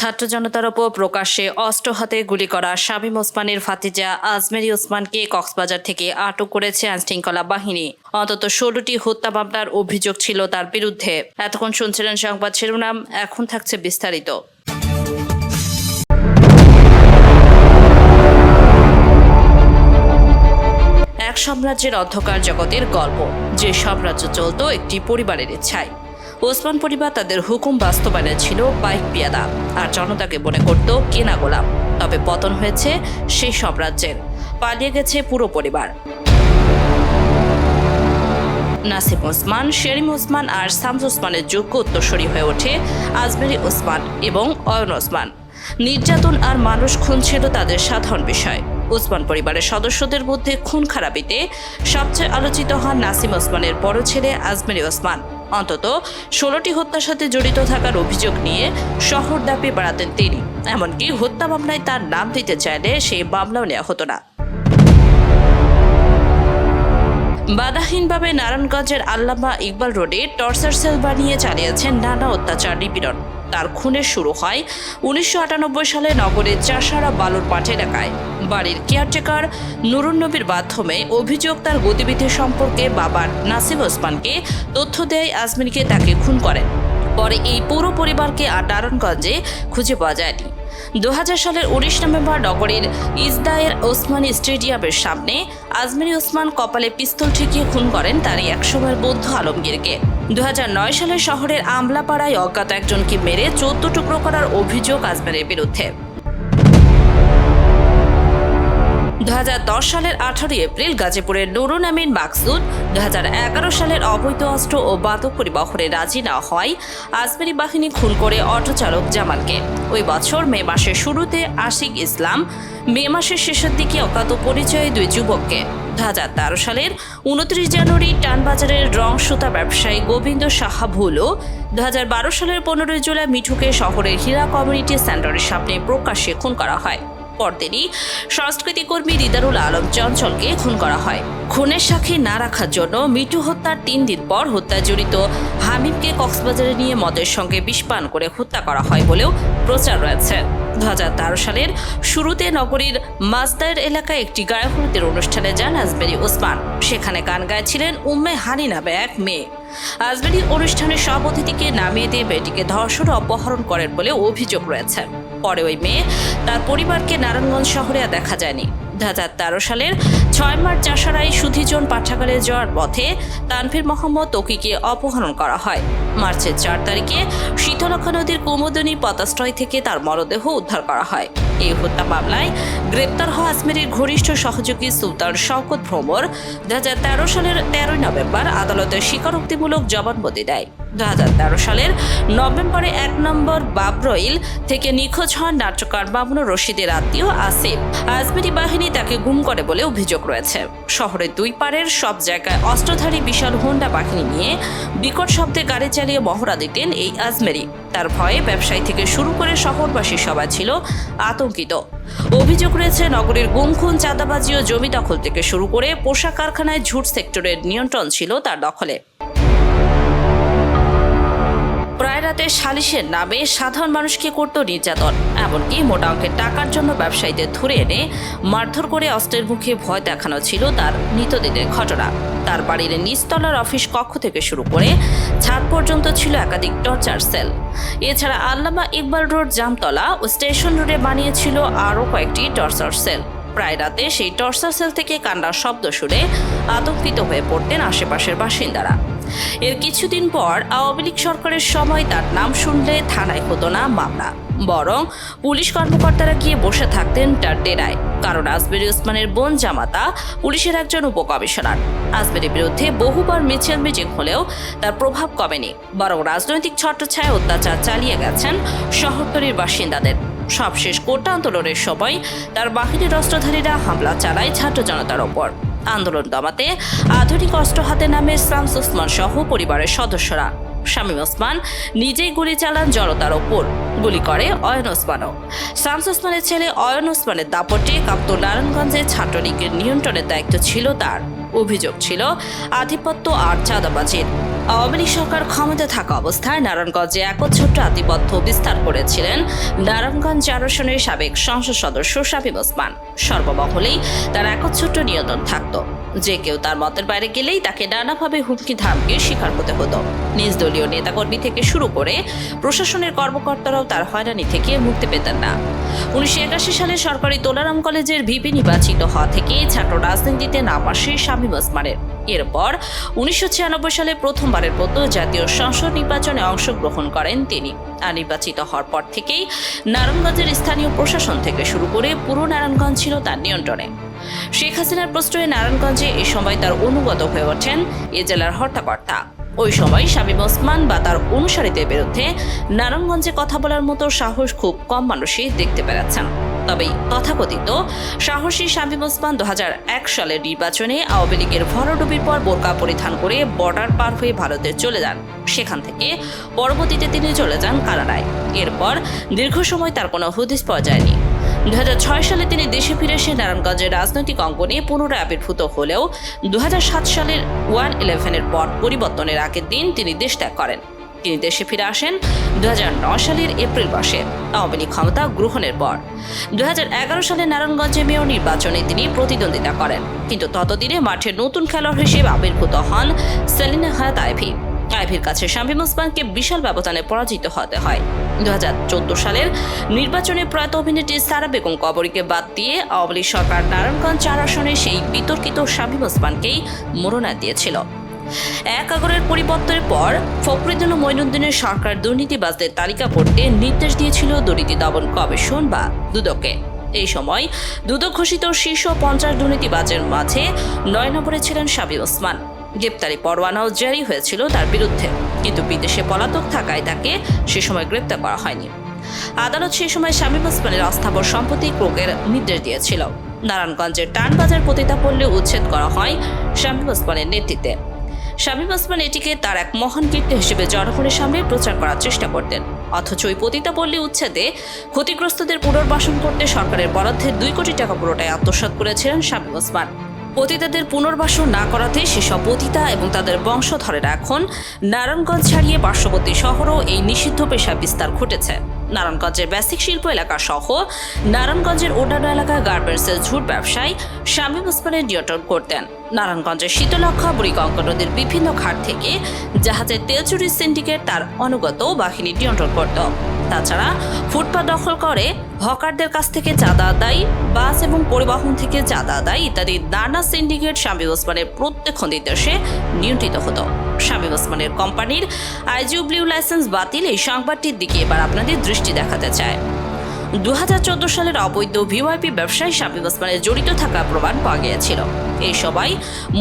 ছাত্র জনতার ওপর প্রকাশ্যে অস্ত্র হাতে গুলি করা শামীম ওসমানের ফাতিজা আজমেরি ওসমানকে কক্সবাজার থেকে আটক করেছে আইনশৃঙ্খলা বাহিনী। অন্তত ষোলোটি হত্যা মামলার অভিযোগ ছিল তার বিরুদ্ধে। এতক্ষণ শুনছিলেন সংবাদ শিরোনাম, এখন থাকছে বিস্তারিত। এক সাম্রাজ্যের অন্ধকার জগতের গল্প, যে সাম্রাজ্য চলত একটি পরিবারের ইচ্ছায়। ওসমান পরিবার তাদের হুকুম বাস্তবায়নে ছিল বাইক পিয়াদা, আর জনতাকে মনে করত কেনা গোলাম। তবে পতন হয়েছে সেই সাম্রাজ্যের পালিয়ে গেছে পুরো পরিবার। নাসিম ওসমান, শেরিম ওসমান আর শামস ওসমানের যোগ্য উত্তরসূরি হয়ে ওঠে আজমেরি ওসমান এবং অয়ন ওসমান। নির্যাতন আর মানুষ খুন ছিল তাদের সাধারণ বিষয়। ওসমান পরিবারের সদস্যদের মধ্যে খুন খারাপিতে সবচেয়ে আলোচিত হন নাসিম ওসমানের বড় ছেলে আজমেরি ওসমান। অন্তত ষোলোটি হত্যার সাথে জড়িত থাকার অভিযোগ নিয়ে শহর দাপে বাড়াতেন তিনি। এমনকি হত্যা মামলায় তার নাম দিতে চাইলে সেই মামলাও নেওয়া হতো না। বাধাহীনভাবে নারায়ণগঞ্জের আল্লামা ইকবাল রোডে টর্চার সেল বানিয়ে চালিয়েছেন নানা অত্যাচার নিপীড়ন। তার খুনের শুরু হয় উনিশশো আটানব্বই সালে নগরের চাষারা বালুর পাঠ এলাকায়। বাড়ির কেয়ারটেকার নুরুন নবীর মাধ্যমে অভিযোগ তার গতিবিধি সম্পর্কে বাবার নাসিম ওসমানকে তথ্য দেয় আজমিনকে তাকে খুন করেন। পরে এই পুরো পরিবারকে আর নারায়ণগঞ্জে খুঁজে পাওয়া যায়নি। দু হাজার সালের উনিশ নভেম্বর নগরের ইজদায়ের ওসমানী স্টেডিয়ামের সামনে আজমিরি ওসমান কপালে পিস্তল ঠেকিয়ে খুন করেন তারই একসময়ের বৌদ্ধ আলমগীরকে। দু নয় সালে শহরের আমলাপাড়ায় অজ্ঞাত একজনকে মেরে চোদ্দ টুকরো করার অভিযোগ আজমেরের বিরুদ্ধে। দু হাজার দশ সালের আঠারোই এপ্রিল গাজীপুরের নুরুন আমিন মাকসুদ দু সালের অবৈধ অস্ত্র ও বাদক পরিবহনে রাজি না হওয়ায় আজমেরি বাহিনী খুন করে অটোচালক জামালকে। ওই বছর মে মাসের শুরুতে আশিক ইসলাম, মে মাসের শেষের দিকে অজ্ঞাত পরিচয়ে দুই যুবককে। দু হাজার তেরো সালের উনত্রিশ জানুয়ারি টানবাজারের রং সুতা ব্যবসায়ী গোবিন্দ সাহা ভুলো দু হাজার বারো সালের পনেরোই জুলাই মিঠুকে শহরের হীরা কমিউনিটি সেন্টারের সামনে প্রকাশ্যে খুন করা হয়। পরদিনই সংস্কৃতি কর্মী রিদারুল আলম চঞ্চলকে খুন করা হয়। খুনের সাক্ষী না রাখার জন্য মিটু হত্যার তিন দিন পর হত্যায় জড়িত হামিমকে কক্সবাজারে নিয়ে মদের সঙ্গে বিষপান করে হত্যা করা হয় বলেও প্রচার রয়েছে। দু হাজার তেরো সালের শুরুতে নগরীর মাজদায়ের এলাকায় একটি গায়কনৃত্যের অনুষ্ঠানে যান আজমেরি ওসমান। সেখানে গান গাইছিলেন উম্মে হানি নামে এক মেয়ে। আজমেরি অনুষ্ঠানে সব অতিথিকে নামিয়ে দিয়ে মেয়েটিকে ধর্ষণ অপহরণ করেন বলে অভিযোগ রয়েছে। পরে ওই মেয়ে। তার পরিবারকে নারায়ণগঞ্জ শহরে আর দেখা যায়নি। দু হাজার তেরো সালের ছয় মার্চ চাষারাই সুধিজন পাঠাগারে যাওয়ার পথে তানভীর মোহাম্মদ তকিকে অপহরণ করা হয়। মার্চের চার তারিখে শীতলক্ষা নদীর কুমোদনী পতাশ্রয় থেকে তার মরদেহ উদ্ধার করা হয়। এই হত্যা মামলায় গ্রেপ্তার হওয়া আজমেরের ঘনিষ্ঠ সহযোগী সুলতান শওকত ভ্রমর দু হাজার তেরো সালের তেরোই নভেম্বর আদালতে স্বীকারোক্তিমূলক জবানবন্দি দেয়। দু হাজার তেরো সালের নভেম্বরে এক নম্বর বাবরইল থেকে নিখোঁজ হন নাট্যকার মামুনুর রশিদের আত্মীয় আসিফ। আজমেরি বাহিনী তাকে গুম করে বলে অভিযোগ রয়েছে। শহরের দুই পারের সব জায়গায় অস্ত্রধারী বিশাল হোন্ডা বাহিনী নিয়ে বিকট শব্দে গাড়ি চালিয়ে মহড়া দিতেন এই আজমেরি। তার ভয়ে ব্যবসায়ী থেকে শুরু করে শহরবাসী সবাই ছিল আতঙ্কিত। অভিযোগ রয়েছে, নগরীর গুমখুন, চাঁদাবাজি ও জমি দখল থেকে শুরু করে পোশাক কারখানায় ঝুট সেক্টরের নিয়ন্ত্রণ ছিল তার দখলে। রাতে সালিশের নামে সাধারণ মানুষকে করত নির্যাতন। এমনকি মোটা অঙ্কের টাকার জন্য ব্যবসায়ীদের ধরে এনে মারধর করে অস্ত্রের মুখে ভয় দেখানো ছিল তার মৃতদেহের ঘটনা। তার বাড়ির নিচতলার অফিস কক্ষ থেকে শুরু করে ছাদ পর্যন্ত ছিল একাধিক টর্চার সেল। এছাড়া আল্লামা ইকবাল রোড জামতলা ও স্টেশন রোডে বানিয়েছিল আরও কয়েকটি টর্চার সেল। প্রায় রাতে সেই টর্চার সেল থেকে কান্নার শব্দ শুনে আতঙ্কিত হয়ে পড়তেন আশেপাশের বাসিন্দারা। এর কিছুদিন পর আওয়ামী লীগ সরকারের সময় তার নাম শুনলে থানায় হতো না মামলা। বরং পুলিশ কর্মকর্তারা গিয়ে বসে থাকতেন তার ডেরায়। কারণ আজমেরি ওসমানের বোন জামাতা পুলিশের একজন উপকমিশনার। আজমেরির বিরুদ্ধে বহুবার মিছিল মিটিং হলেও তার প্রভাব কমেনি। বরং রাজনৈতিক ছত্রছায়া অত্যাচার চালিয়ে গেছেন শহরতলির বাসিন্দাদের। সবশেষ কোটা আন্দোলনের সময় তার বাহিনীর অস্ত্রধারীরা হামলা চালায় ছাত্র জনতার ওপর। আন্দোলন দমাতে আধুনিক অস্ত্র হাতে নামে শামস ওসমান সহ পরিবারের সদস্যরা। শামীম ওসমান নিজেই গুলি চালান জনতার ওপর। গুলি করে অয়ন ওসমানও। শামস ওসমানের ছেলে অয়ন ওসমানের দাপটে কাপ্ত নারায়ণগঞ্জে ছাত্রলীগের নিয়ন্ত্রণের দায়িত্ব ছিল তার। অভিযোগ ছিল আধিপত্য আর চাঁদাবাজির। আওয়ামী লীগ সরকার ক্ষমতা থাকা অবস্থায় নারায়ণগঞ্জে একচ্ছত্র আধিপত্য বিস্তার করেছিলেন নারায়ণগঞ্জ চার আসনের সাবেক সংসদ সদস্য শাবিব ওসমান। সর্বমহলেই তার একচ্ছত্র নিয়ন্ত্রণ থাকত। যে কেউ তার মতের বাইরে গেলেই তাকে নানাভাবে হুমকি ধামকির শিকার হতে হতো। নিজ দলীয় নেতাকর্মী থেকে শুরু করে প্রশাসনের কর্মকর্তারাও তার হয়রানি থেকে মুক্তি পেতেন না। উনিশশো একাশি সালে সরকারি তোলারাম কলেজের ভিপি নির্বাচিত হওয়া থেকে ছাত্র রাজনীতিতে নাম আসে শামীম ওসমানের। এরপর উনিশশো ছিয়ানব্বই সালে প্রথমবারের মতো জাতীয় সংসদ নির্বাচনে অংশগ্রহণ করেন তিনি। আর নির্বাচিত হওয়ার পর থেকেই নারায়ণগঞ্জের স্থানীয় প্রশাসন থেকে শুরু করে পুরো নারায়ণগঞ্জ ছিল তার নিয়ন্ত্রণে। শেখ হাসিনার প্রশ্রয়ে নারায়ণগঞ্জে এ সময় তার অনুগত হয়ে ওঠেন এ জেলার হর্তাকর্তা। ওই সময় শামীম ওসমান বা তার অনুসারীদের বিরুদ্ধে নারায়ণগঞ্জে কথা বলার মতো সাহস খুব কম মানুষই দেখতে পেরেছেন। তবে তথাকথিত সাহসী শামীম ওসমান দু সালের নির্বাচনে আওয়ামী লীগের ভরাডুবির পর বোরকা পরিধান করে বর্ডার পার হয়ে ভারতে চলে যান। সেখান থেকে পরবর্তীতে তিনি চলে যান কানাডায়। এরপর দীর্ঘ সময় তার কোনো হুদিস পাওয়া যায়নি। দু হাজার ছয় সালে তিনি দেশে ফিরে এসে নারায়ণগঞ্জের রাজনৈতিক অঙ্গনে পুনরায় আবির্ভূত হলেও দু হাজার সাত সালের ওয়ান ইলেভেনের পর পরিবর্তনের আগের দিন তিনি দেশ ত্যাগ করেন। তিনি দেশে ফিরে আসেন দু সালের এপ্রিল মাসে। আওয়ামী লীগ ক্ষমতা গ্রহণের পর। দু হাজার এগারো সালে নারায়ণগঞ্জে মেয়র নির্বাচনে তিনি প্রতিদ্বন্দ্বিতা করেন। কিন্তু ততদিনে মাঠে নতুন খেলোয়াড় হিসেবে আবির্ভূত হন সেলিনা হায়াত আইভি। আইভির কাছে শামীম ওসমানকে বিশাল ব্যবধানে পরাজিত হতে হয়। দুই হাজার চোদ্দ সালের নির্বাচনে প্রয়াত অভিনেত্রী সারা বেগম কবরীকে বাদ দিয়ে আওয়ামী সরকার নারায়ণগঞ্জ চার আসনে সেই বিতর্কিত শামীম ওসমানকেই মনোনয়ন দিয়েছিল। এক আগরের পরিবর্তনের পর ফখরুদ্দিন ও মঈনুদ্দিনের সরকার দুর্নীতিবাজদের তালিকা পড়তে নির্দেশ দিয়েছিল দুর্নীতি দমন কমিশন বা দুদককে। এই সময় দুদক ঘোষিত শীর্ষ পঞ্চাশ দুর্নীতিবাজের মাঝে নয় নম্বরে ছিলেন শাবি ওসমান। গ্রেপ্তারি পরোয়ানাও জারি হয়েছিল তার বিরুদ্ধে, কিন্তু বিদেশে পলাতক থাকায় তাকে সে সময় গ্রেপ্তার করা হয়নি। আদালত সে সময় শামীম ওসমানের অস্থাবর সম্পত্তি ক্রোকের নির্দেশ দিয়েছিল। নারায়ণগঞ্জের টানবাজার পতিতাপল্লী উচ্ছেদ করা হয় শামীম ওসমানের নেতৃত্বে। শামীম ওসমান এটিকে তার এক মহান কীর্তি হিসেবে জনগণের সামনে প্রচার করার চেষ্টা করতেন। অথচ ওই পতিতাপল্লী উচ্ছেদে ক্ষতিগ্রস্তদের পুনর্বাসন করতে সরকারের বরাদ্দে দুই কোটি টাকা পুরোটাই আত্মসাৎ করেছিলেন শামীম ওসমান পতিতাদের পুনর্বাসন না করাতে সেসব পতিতা এবং তাদের বংশধরেরা এখন নারায়ণগঞ্জ ছাড়িয়ে পার্শ্ববর্তী শহরও এই নিষিদ্ধ পেশা বিস্তার ঘটেছে। নারায়ণগঞ্জের বেসিক শিল্প এলাকা সহ নারায়ণগঞ্জের অন্যান্য এলাকায় গার্মেন্টসের ঝুট ব্যবসায়ী শামীম ওসমানের নিয়ন্ত্রণ করতেন। নারায়ণগঞ্জের শীতলক্ষা বুড়িগঙ্গা নদীর বিভিন্ন ঘাট থেকে জাহাজের তেল চুরির সিন্ডিকেট তার অনুগত বাহিনী নিয়ন্ত্রণ করত। তাছাড়া ফুটপাত দখল করে হকারদের কাছ থেকে চাঁদা আদায়, বাস এবং পরিবহন থেকে চাঁদা আদায় ইত্যাদি নানা সিন্ডিকেট শামীম ওসমানের প্রত্যেক নির্দেশে নিয়ন্ত্রিত হতো। স্বামী ওসমানের কোম্পানির আইজিউব্লিউ লাইসেন্স বাতিল এই সংবাদটির দিকে এবার আপনাদের দৃষ্টি দেখাতে চায়। দু হাজার চোদ্দ সালের অবৈধ ভিওআইপি ব্যবসায় শামীম ওসমানের জড়িত থাকার প্রমাণ পাওয়া গিয়েছিল। এই সবাই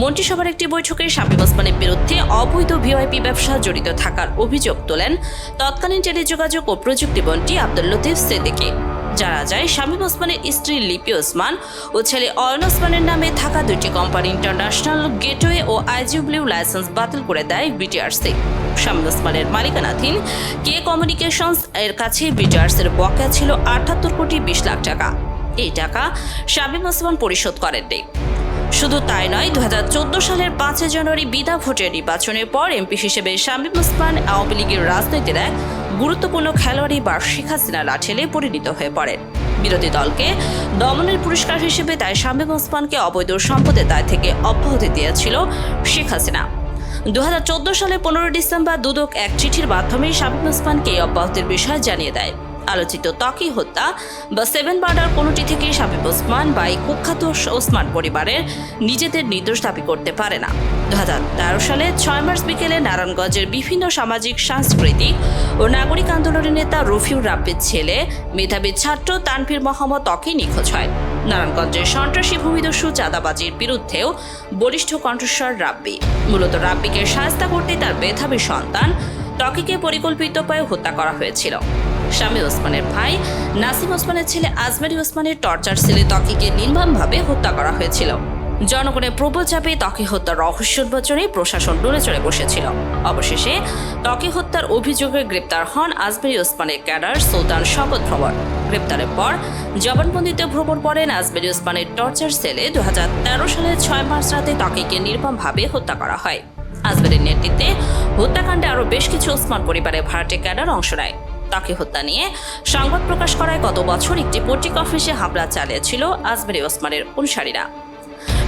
মন্ত্রিসভার একটি বৈঠকে শামীম ওসমানের বিরুদ্ধে অবৈধ ভিওআইপি ব্যবসা জড়িত থাকার অভিযোগ তোলেন। তৎকালীন টেলিযোগাযোগ ও প্রযুক্তি মন্ত্রী আব্দুল লতিফ সিদ্দিকী। জানা যায় শামীম ওসমানের স্ত্রী লিপি ওসমান ও ছেলে অয়ন ওসমানের নামে থাকা দুটি কোম্পানি ইন্টারন্যাশনাল গেটওয়ে ও আইজিউব্লিউ লাইসেন্স বাতিল করে দেয় বিটিআরসি। শামীম ওসমানের মালিকানাধীন কে কমিউনিকেশনস এর কাছে বিটিআরসির বকেয়া ছিল আটাত্তর কোটি বিশ লাখ টাকা। এই টাকা শামীম ওসমান পরিশোধ করেননি। শুধু তাই নয় দু সালের পাঁচই জানুয়ারি বিধা ভোটের নির্বাচনের পর এমপি হিসেবে শামীম ওসমান আওয়ামী লীগের রাজনীতির এক গুরুত্বপূর্ণ খেলোয়াড়ি বা শেখ হাসিনা লাঠেলে পরিণত হয়ে পড়েন। বিরোধী দলকে দমনের পুরস্কার হিসেবে তাই শামীম ওসমানকে অবৈধ সম্পদের দায় থেকে অব্যাহতি দিয়েছিল শেখ হাসিনা। দুহাজার চোদ্দ সালে পনেরো ডিসেম্বর দুদক এক চিঠির মাধ্যমে শামীম ওসমানকে অব্যাহতির বিষয় জানিয়ে দেয়। আলোচিত ত্বকি হত্যা বা সেভেন বার্ডার কোনোটি থেকে শাবিব ওসমান বা এই কুখ্যাত ওসমান পরিবারের নিজেদের নির্দোষ দাবি করতে পারে না। দু সালে ছয় মার্চ বিকেলে নারায়ণগঞ্জের বিভিন্ন সামাজিক, সাংস্কৃতিক ও নাগরিক আন্দোলনের নেতা রফিউর রাব্বির ছেলে, মেধাবী ছাত্র তানভীর মোহাম্মদ ত্বকি নিখোঁজ হয়। নারায়ণগঞ্জের সন্ত্রাসী ভূমিদস্যু চাঁদাবাজির বিরুদ্ধেও বলিষ্ঠ কণ্ঠস্বর রাব্বি। মূলত রাব্বিকে সাহায্য করতে তার মেধাবী সন্তান ত্বকিকে পরিকল্পিত উপায়ে হত্যা করা হয়েছিল। স্বামী ওসমানের ভাই, নাসিম ওসমানের ছেলে আজমেরি ওসমানের টর্চার সেলে ত্বকিকে নির্মমভাবে হত্যা করা হয়েছিল। জনগণের প্রবল চাপে ত্বকি হত্যার রহস্য উন্মোচনে প্রশাসন ডলে চড়ে বসেছিল। অবশেষে ত্বকি হত্যার অভিযোগে গ্রেপ্তার হন আজমেরি ওসমানের ক্যাডার সুলতান শপথ ভ্রমণ গ্রেপ্তারের পর জবানবন্দিতে ভ্রমণ করেন আজমেরি ওসমানের টর্চার সেলে দু হাজার তেরো সালের ছয় মার্চ রাতে ত্বকিকে নির্মমভাবে হত্যা করা হয়। আজমেরের নেতৃত্বে হত্যাকাণ্ডে আরও বেশ কিছু ওসমান পরিবারের ভাড়াটে ক্যাডার অংশ নেয়। তাকে হত্যা নিয়ে সংবাদ প্রকাশ করায় গত বছর একটি পত্রিকা অফিসে হামলা চালিয়েছিল আজমেরি ওসমানের অনুসারীরা।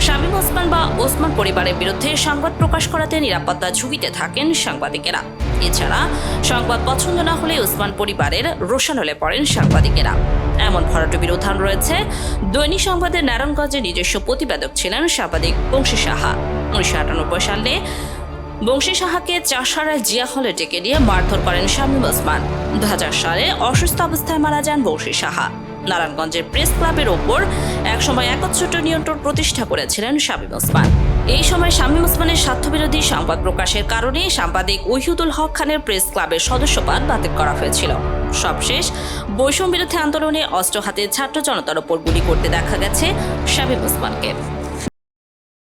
শামীম ওসমান বা ওসমান পরিবারের বিরুদ্ধে সংবাদ প্রকাশ করাতে নিরাপত্তা ঝুঁকিতে থাকেন সাংবাদিকেরা। এছাড়া সংবাদ পছন্দ না হলে ওসমান পরিবারের রোশানলে পড়েন সাংবাদিকেরা। এমন ভরাটবির উদাহরণ রয়েছে। দৈনিক সংবাদের নারায়ণগঞ্জের নিজস্ব প্রতিবেদক ছিলেন সাংবাদিক বংশী সাহা। উনিশশো আটানব্বই সালে বংশী সাহাকে চাষারায় জিয়া হলে ডেকে নিয়ে মারধর করেন শামীম ওসমান। দু সালে অসুস্থ অবস্থায় মারা যান বংশী সাহা। নারায়ণগঞ্জের প্রেস ক্লাবের ওপর একসময় একচ্ছুট নিয়ন্ত্রণ প্রতিষ্ঠা করেছিলেন শামীম ওসমান। এই সময় শামীম ওসমানের স্বার্থবিরোধী সংবাদ প্রকাশের কারণে সাংবাদিক ওহিদুল হক খানের প্রেস ক্লাবের সদস্যপদ বাতিল করা হয়েছিল। সবশেষ বৈষম্য বিরোধী আন্দোলনে অস্ত্র হাতে ছাত্র জনতার ওপর গুলি করতে দেখা গেছে শামীম ওসমানকে।